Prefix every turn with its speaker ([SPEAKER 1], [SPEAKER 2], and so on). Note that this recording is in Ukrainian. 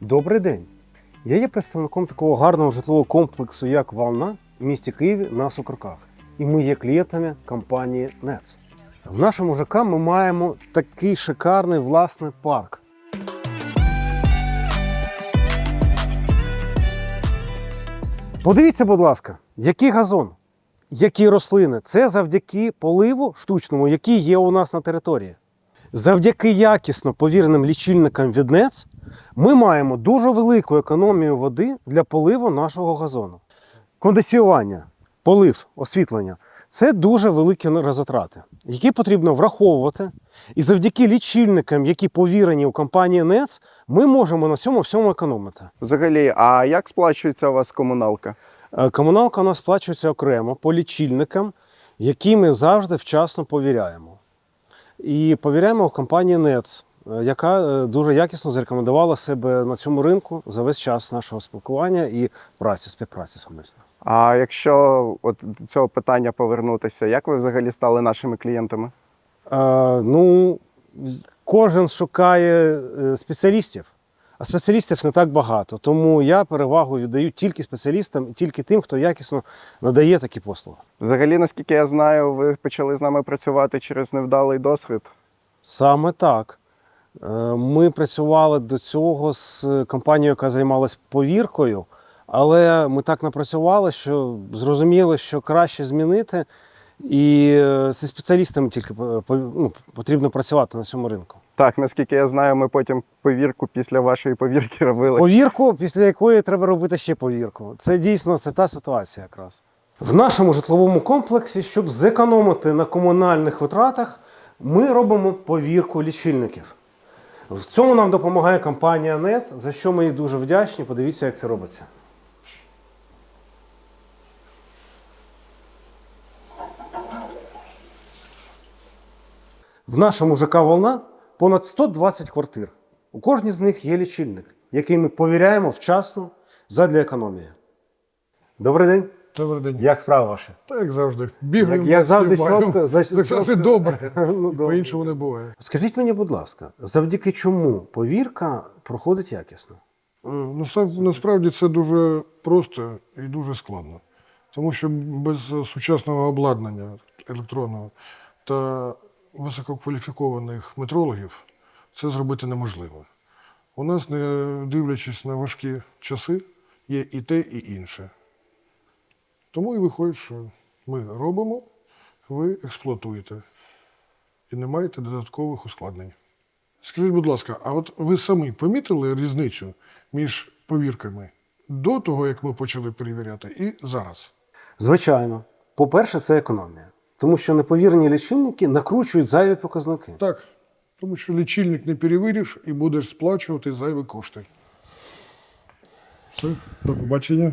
[SPEAKER 1] Добрий день. Я є представником такого гарного житлового комплексу, як Волна в місті Києві на Сокорках. І ми є клієнтами компанії НЕЦ. В нашому ЖК ми маємо такий шикарний власний парк. Подивіться, будь ласка, який газон, які рослини. Це завдяки поливу штучному, який є у нас на території. Завдяки якісно повіреним лічильникам від НЕЦ ми маємо дуже велику економію води для поливу нашого газону. Кондиціювання, полив, освітлення це дуже великі розотрати, які потрібно враховувати. І завдяки лічильникам, які повірені у компанії НЕЦ, ми можемо на цьому всьому економити.
[SPEAKER 2] Взагалі, а як сплачується у вас комуналка?
[SPEAKER 1] Е, Комуналка у нас сплачується окремо по лічильникам, які ми завжди вчасно повіряємо. І повіряємо в компанії НЕЦ, яка е, дуже якісно зарекомендувала себе на цьому ринку за весь час нашого спілкування і праці, співпраці совмісно.
[SPEAKER 2] А якщо от до цього питання повернутися, як ви взагалі стали нашими клієнтами?
[SPEAKER 1] Е, ну, кожен шукає е, спеціалістів, а спеціалістів не так багато. Тому я перевагу віддаю тільки спеціалістам і тільки тим, хто якісно надає такі послуги.
[SPEAKER 2] Взагалі, наскільки я знаю, ви почали з нами працювати через невдалий досвід.
[SPEAKER 1] Саме так. Е, Ми працювали до цього з компанією, яка займалась повіркою, але ми так напрацювали, що зрозуміли, що краще змінити. І е, зі спеціалістами тільки по- ну, потрібно працювати на цьому ринку.
[SPEAKER 2] Так, наскільки я знаю, ми потім повірку після вашої повірки робили.
[SPEAKER 1] Повірку, після якої треба робити ще повірку. Це дійсно це та ситуація якраз. В нашому житловому комплексі, щоб зекономити на комунальних витратах, ми робимо повірку лічильників. В цьому нам допомагає компанія НЕЦ, за що ми їй дуже вдячні. Подивіться, як це робиться. В нашому ЖК Волна понад 120 квартир. У кожній з них є лічильник, який ми повіряємо вчасно задля економії. Добрий день.
[SPEAKER 3] Добрий день.
[SPEAKER 1] Як справи ваші?
[SPEAKER 3] Так, як завжди. Бігаємо.
[SPEAKER 1] Як- як завжди
[SPEAKER 3] стрибаємо.
[SPEAKER 1] значить,
[SPEAKER 3] Так завжди добре.
[SPEAKER 1] Ну, добре.
[SPEAKER 3] По-іншому не буває.
[SPEAKER 1] Скажіть мені, будь ласка, завдяки чому повірка проходить якісно?
[SPEAKER 3] Наса- Насправді це дуже просто і дуже складно. Тому що без сучасного обладнання електронного та висококваліфікованих метрологів це зробити неможливо. У нас, не дивлячись на важкі часи, є і те, і інше. Тому і виходить, що ми робимо, ви експлуатуєте і не маєте додаткових ускладнень. Скажіть, будь ласка, а от ви самі помітили різницю між повірками до того, як ми почали перевіряти, і зараз?
[SPEAKER 1] Звичайно, по-перше, це економія. Тому що неповірні лічильники накручують зайві показники.
[SPEAKER 3] Так. Тому що лічильник не перевіриш і будеш сплачувати зайві кошти. Все, до побачення.